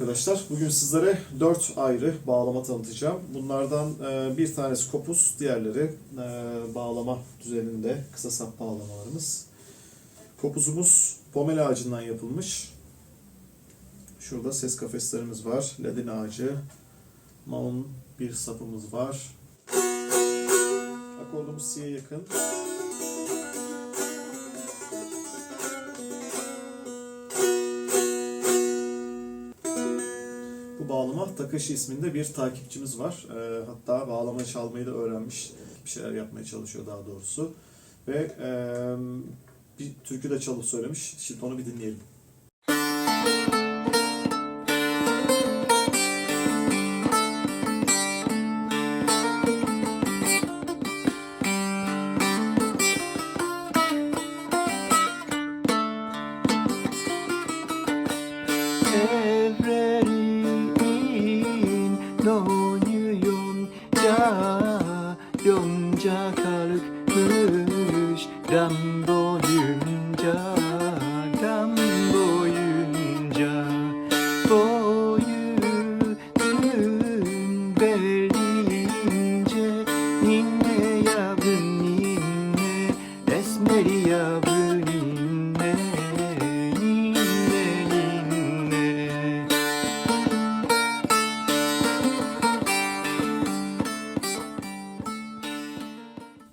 arkadaşlar. Bugün sizlere 4 ayrı bağlama tanıtacağım. Bunlardan e, bir tanesi kopuz, diğerleri e, bağlama düzeninde kısa sap bağlamalarımız. Kopuzumuz pomel ağacından yapılmış. Şurada ses kafeslerimiz var. Ledin ağacı, maun bir sapımız var. Akordumuz C'ye yakın. Takashi isminde bir takipçimiz var. Ee, hatta bağlama çalmayı da öğrenmiş. Bir şeyler yapmaya çalışıyor daha doğrusu. Ve e, bir türkü de çalıp söylemiş. Şimdi onu bir dinleyelim.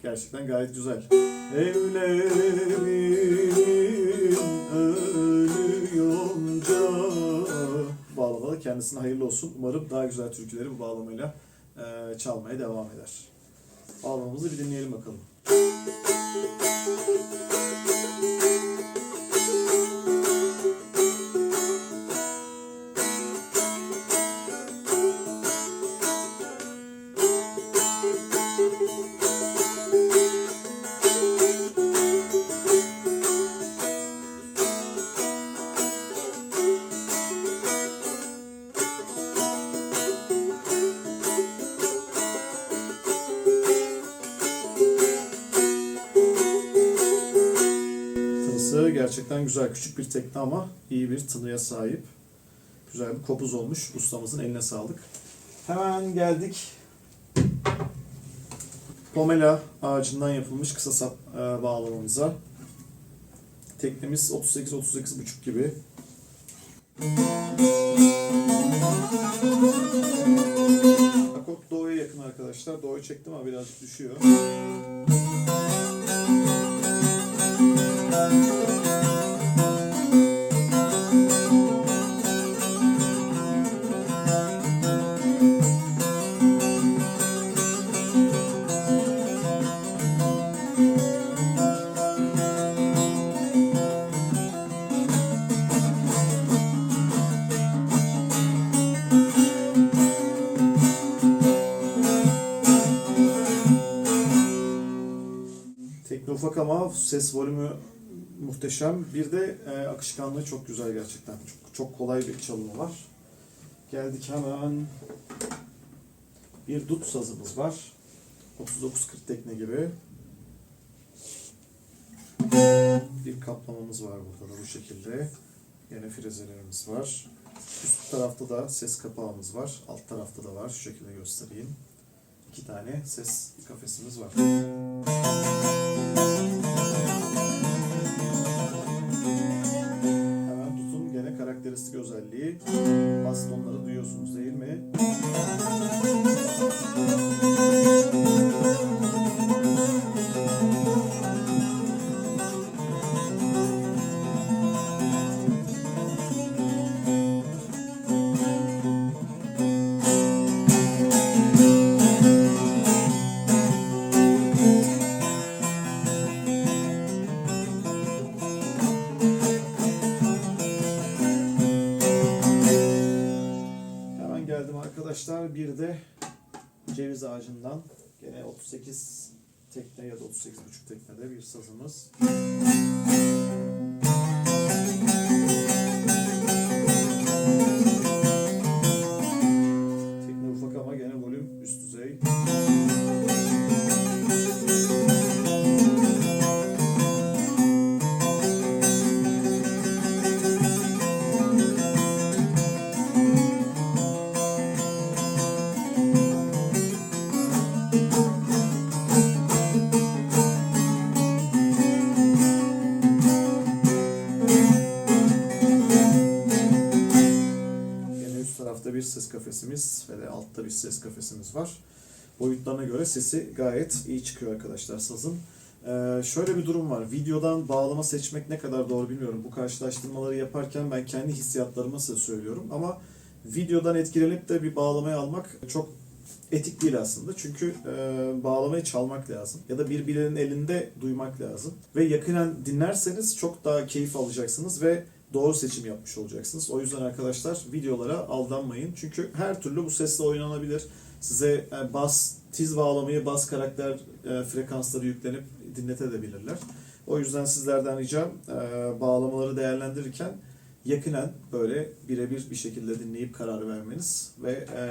Gerçekten gayet güzel. Evlerim ölüyonca Bağlama da kendisine hayırlı olsun. Umarım daha güzel türküleri bu bağlamayla çalmaya devam eder. Bağlamamızı bir dinleyelim bakalım. Gerçekten güzel. Küçük bir tekne ama iyi bir tınıya sahip. Güzel bir kopuz olmuş. Ustamızın eline sağlık. Hemen geldik. Pomela ağacından yapılmış kısa sap e, bağlamamıza. Teknemiz 38-38,5 gibi. Akort doğuya yakın arkadaşlar. Doğuya çektim ama birazcık düşüyor. Ufak ama ses volümü muhteşem. Bir de e, akışkanlığı çok güzel gerçekten. Çok, çok kolay bir çalımı var. Geldik hemen. Bir dut sazımız var. 39-40 tekne gibi. Bir kaplamamız var burada da bu şekilde. Yine frezelerimiz var. Üst tarafta da ses kapağımız var. Alt tarafta da var. Şu şekilde göstereyim. İki tane ses kafesimiz var. Özelliği. Bastonları duyuyorsunuz değil mi? Geldim arkadaşlar. Bir de ceviz ağacından gene 38 tekne ya da 38,5 teknede bir sazımız. Ve de altta bir ses kafesimiz var. Boyutlarına göre sesi gayet iyi çıkıyor arkadaşlar sazın. Ee, şöyle bir durum var. Videodan bağlama seçmek ne kadar doğru bilmiyorum. Bu karşılaştırmaları yaparken ben kendi hissiyatlarımı size söylüyorum. Ama videodan etkilenip de bir bağlamayı almak çok etik değil aslında. Çünkü e, bağlamayı çalmak lazım. Ya da birbirinin elinde duymak lazım. Ve yakinen dinlerseniz çok daha keyif alacaksınız ve doğru seçim yapmış olacaksınız. O yüzden arkadaşlar videolara aldanmayın. Çünkü her türlü bu sesle oynanabilir. Size e, bas, tiz bağlamayı bas karakter e, frekansları yüklenip dinletebilirler. O yüzden sizlerden ricam e, bağlamaları değerlendirirken yakinen böyle birebir bir şekilde dinleyip karar vermeniz ve e,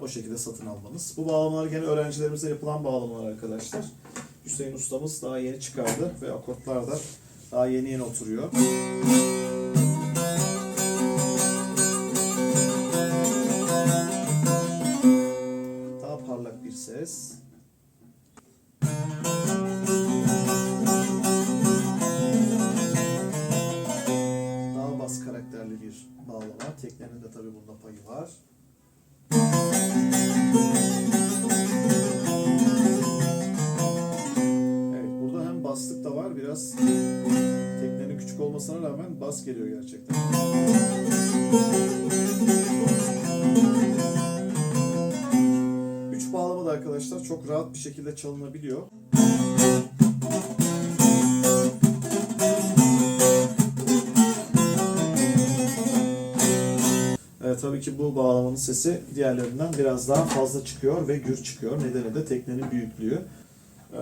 o şekilde satın almanız. Bu bağlamalar gene öğrencilerimize yapılan bağlamalar arkadaşlar. Hüseyin ustamız daha yeni çıkardı ve akortlar da daha yeni yeni oturuyor. Rağmen bas geliyor gerçekten. Üç bağlama da arkadaşlar çok rahat bir şekilde çalınabiliyor. Tabii ki bu bağlamanın sesi diğerlerinden biraz daha fazla çıkıyor ve gür çıkıyor. Nedeni de teknenin büyüklüğü. Ee,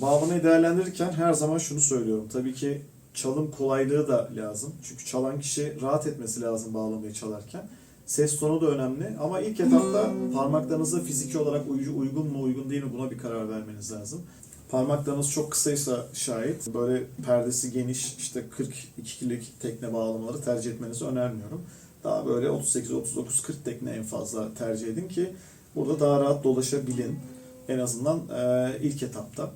bağlamayı değerlendirirken her zaman şunu söylüyorum. Tabii ki çalım kolaylığı da lazım. Çünkü çalan kişi rahat etmesi lazım bağlamayı çalarken. Ses tonu da önemli ama ilk etapta parmaklarınıza fiziki olarak uy- uygun mu uygun değil mi buna bir karar vermeniz lazım. Parmaklarınız çok kısaysa şayet böyle perdesi geniş işte 42'lik tekne bağlamaları tercih etmenizi önermiyorum. Daha böyle 38 39 40 tekne en fazla tercih edin ki burada daha rahat dolaşabilin en azından ilk etapta.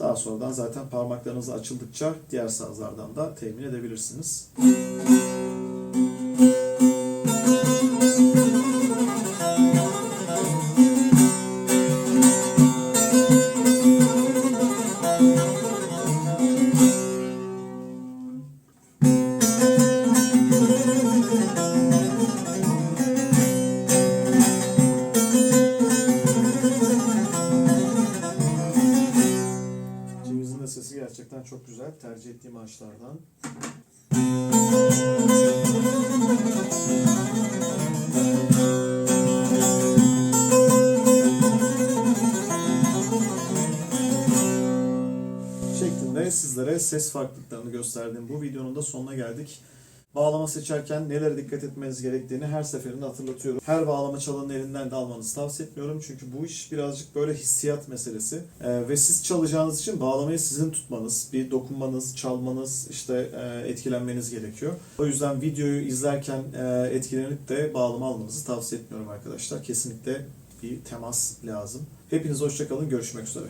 Daha sonradan zaten parmaklarınız açıldıkça diğer sazlardan da temin edebilirsiniz. Cevizin çok güzel. Tercih ettiğim ağaçlardan. şeklinde sizlere ses farklılıklarını gösterdiğim bu videonun da sonuna geldik. Bağlama seçerken nelere dikkat etmeniz gerektiğini her seferinde hatırlatıyorum. Her bağlama çalanın elinden de almanızı tavsiye etmiyorum. Çünkü bu iş birazcık böyle hissiyat meselesi. Ee, ve siz çalacağınız için bağlamayı sizin tutmanız, bir dokunmanız, çalmanız, işte e, etkilenmeniz gerekiyor. O yüzden videoyu izlerken e, etkilenip de bağlama almanızı tavsiye etmiyorum arkadaşlar. Kesinlikle bir temas lazım. Hepinize hoşçakalın. Görüşmek üzere.